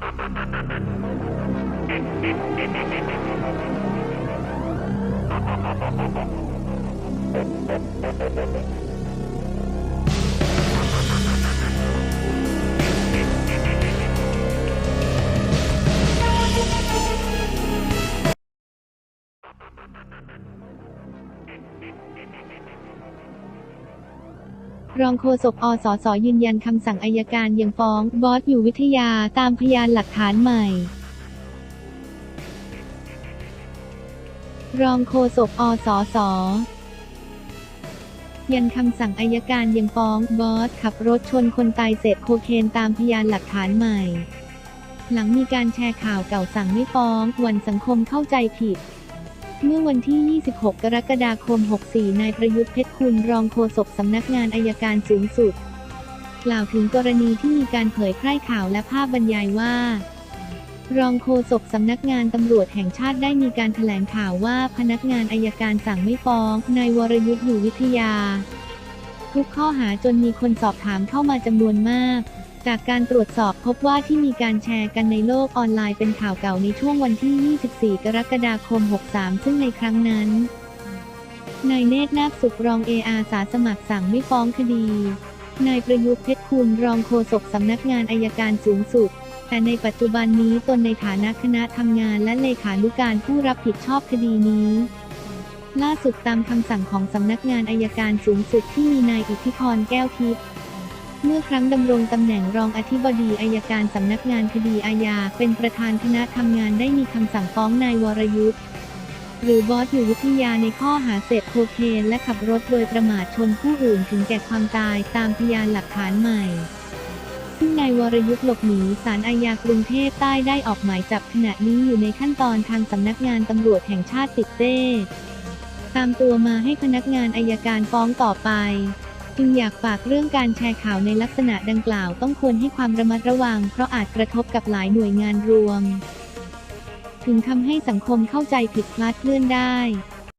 Thank you. รองโฆษกอสสยืนยันคำสั่งอายการยังฟ้อง บอสอยู่วิทยาตามพยานหลักฐานใหม่ รองโฆษกอสสยันคำสั่งอายการยังฟ้องบอสขับรถชนคนตายเสพโคเคนตามพยานหลักฐานใหม่ หลังมีการแชร์ข่าวเก่าสั่งไม่ฟ้อง วันสังคมเข้าใจผิด เมื่อวันที่ 26 กรกฎาคม 64 นายประยุทธ์เพชรคุณรองโฆษกสำนักงานอายการสูงสุด กล่าวถึงกรณีที่มีการเผยแพร่ข่าวและภาพบรรยายว่า รองโฆษกสำนักงานตำรวจแห่งชาติได้มีการแถลงข่าวว่าพนักงานอายการสั่งไม่ฟ้องนายวรยุทธ์อยู่วิทยา ทุกข้อหาจนมีคนสอบถามเข้ามาจำนวนมาก จากการตรวจสอบพบว่าที่มีการแชร์กันในโลกออนไลน์เป็นข่าวเก่าในช่วงวันที่ 24 กรกฎาคม 63 ซึ่งในครั้งนั้น นายเนตรนาคสุขรองเออาสาสมัครสั่งไม่ฟ้องคดี นายประยุทธ์เพชรคุณรองโฆษกสำนักงานอายการสูงสุด แต่ในปัจจุบันนี้ตนในฐานะคณะทำงานและเลขานุการผู้รับผิดชอบคดีนี้ล่าสุดตามคำสั่งของสำนักงานอายการสูงสุดที่มีนายอิทธิพรแก้วทิพย์ เมื่อครั้งดำรงตำแหน่งรองอธิบดีอายการสำนักงานคดีอาญา เป็นประธานคณะทำงานได้มีคำสั่งฟ้องนายวรยุทธ์หรือบอสอยู่วิทยาในข้อหาเสพโคเคนและขับรถโดยประมาทชนผู้อื่นถึงแก่ความตายตามพยานหลักฐานใหม่ ซึ่งนายวรยุทธ์หลบหนีศาลอาญากรุงเทพใต้ได้ออกหมายจับขณะนี้อยู่ในขั้นตอนทางสำนักงานตำรวจแห่งชาติติดเต้ตามตัวมาให้พนักงานอายการฟ้องต่อไป จึงอยากฝากเรื่องการแชร์ข่าวในลักษณะดังกล่าวต้องควรให้ความระมัดระวัง เพราะอาจกระทบกับหลายหน่วยงานรวม ถึงทำให้สังคมเข้าใจผิดพลาดเคลื่อนได้